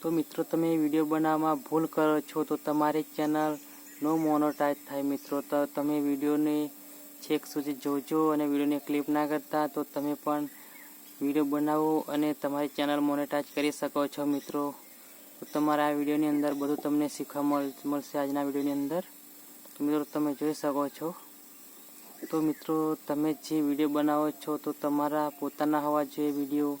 તો મિત્રો, તમે વીડિયો બનાવવામાં ભૂલ કરો છો, તો તમારી ચેનલ નો મોનોટાઈઝ થાય મિત્રો. તો તમે વિડીયોને છેક સુધી જોજો અને વિડીયોને ક્લિપ ના કરતા, તો તમે પણ વીડિયો બનાવો અને તમારી ચેનલ મોનેટાઈઝ કરી શકો છો મિત્રો. તો તમારા આ વિડીયોની અંદર બધું તમને શીખવા મળ, મળશે આજના વિડીયોની અંદર. મિત્રો, તમે જોઈ શકો છો. તો મિત્રો, તમે જે વીડિયો બનાવો છો, તો તમારા પોતાના હોવા જોઈએ વીડિયો.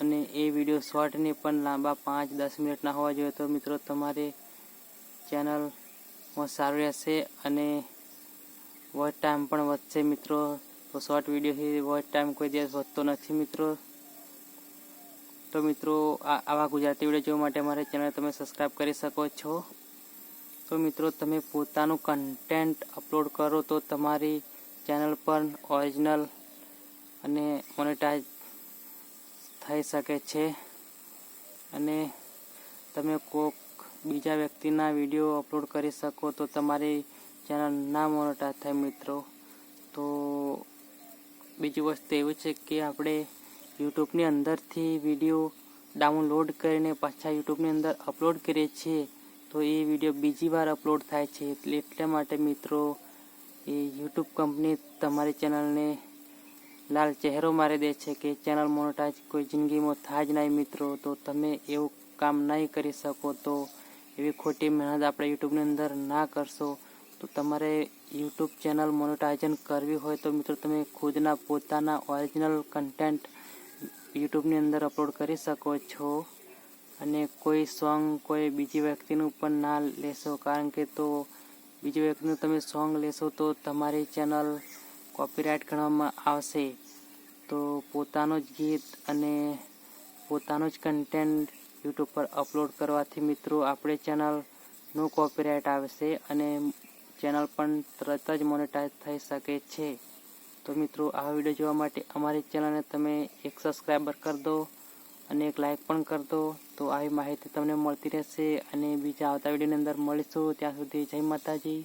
અને એ વીડિયો શોર્ટને પણ લાંબા પાંચ, દસ મિનિટના હોવા જોઈએ. તો મિત્રો, તમારે ચેનલમાં સારું રહેશે અને વોચ ટાઈમ પણ વધશે મિત્રો. તો શોર્ટ વિડીયોથી વોચ ટાઈમ કોઈ દિવસ વધતો નથી મિત્રો. તો મિત્રો આવા ગુજરાતી વીડિયો જોવા માટે મારી ચેનલ તમે સબસ્ક્રાઈબ કરી શકો છો. તો મિત્રો, તમે પોતાનું કન્ટેન્ટ અપલોડ કરો તો તમારી ચેનલ પર ઓરિજિનલ અને મોનેટાઈઝ થઈ શકે છે. અને તમે કોક બીજા વ્યક્તિના વીડિયો અપલોડ કરી શકો તો તમારી ચેનલ ના મોનેટાઈઝ થાય મિત્રો. તો બીજી વસ્તુ એવું છે કે આપણે યુટ્યુબની અંદરથી વીડિયો ડાઉનલોડ કરીને પાછા યુટ્યુબની અંદર અપલોડ કરીએ છીએ, તો એ વીડિયો બીજી વાર અપલોડ થાય છે એટલે એટલા માટે મિત્રો, એ યુટ્યુબ કંપની તમારી ચેનલને લાલ ચહેરો મારી દે છે કે ચેનલ મોનેટાઈઝ કોઈ જિંદગીમાં થાય જ નહીં મિત્રો. તો તમે એવું કામ નહીં કરી શકો તો એવી ખોટી મહેનત આપણે યુટ્યુબની અંદર ના કરશો. તો તમારે યુટ્યુબ ચેનલ મોનેટાઇઝન કરવી હોય તો મિત્રો તમે ખુદના પોતાના ઓરિજિનલ કન્ટેન્ટ યુટ્યુબની અંદર અપલોડ કરી શકો છો. અને કોઈ સોંગ કોઈ બીજી વ્યક્તિનું પણ ના લેશો. કારણ કે તો બીજી વ્યક્તિનું તમે સોંગ લેશો તો તમારી ચેનલ કોપીરાઇટ ગણવામાં આવશે, તો પોતાનું જ ગીત અને પોતાનું જ કન્ટેન્ટ યુટ્યુબ પર અપલોડ કરવાથી મિત્રો આપણે ચેનલનું કોપીરાઇટ આવશે અને ચેનલ પણ તરત જ મોનેટાઇઝ થઈ શકે છે. તો મિત્રો, આ વીડિયો જોવા માટે અમારી ચેનલને તમે એક સબસ્ક્રાઈબર કરી દો અને એક લાઇક પણ કરી દો, તો આવી માહિતી તમને મળતી રહેશે અને બીજા આવતા વિડીયોની અંદર મળીશું. ત્યાં સુધી જય માતાજી.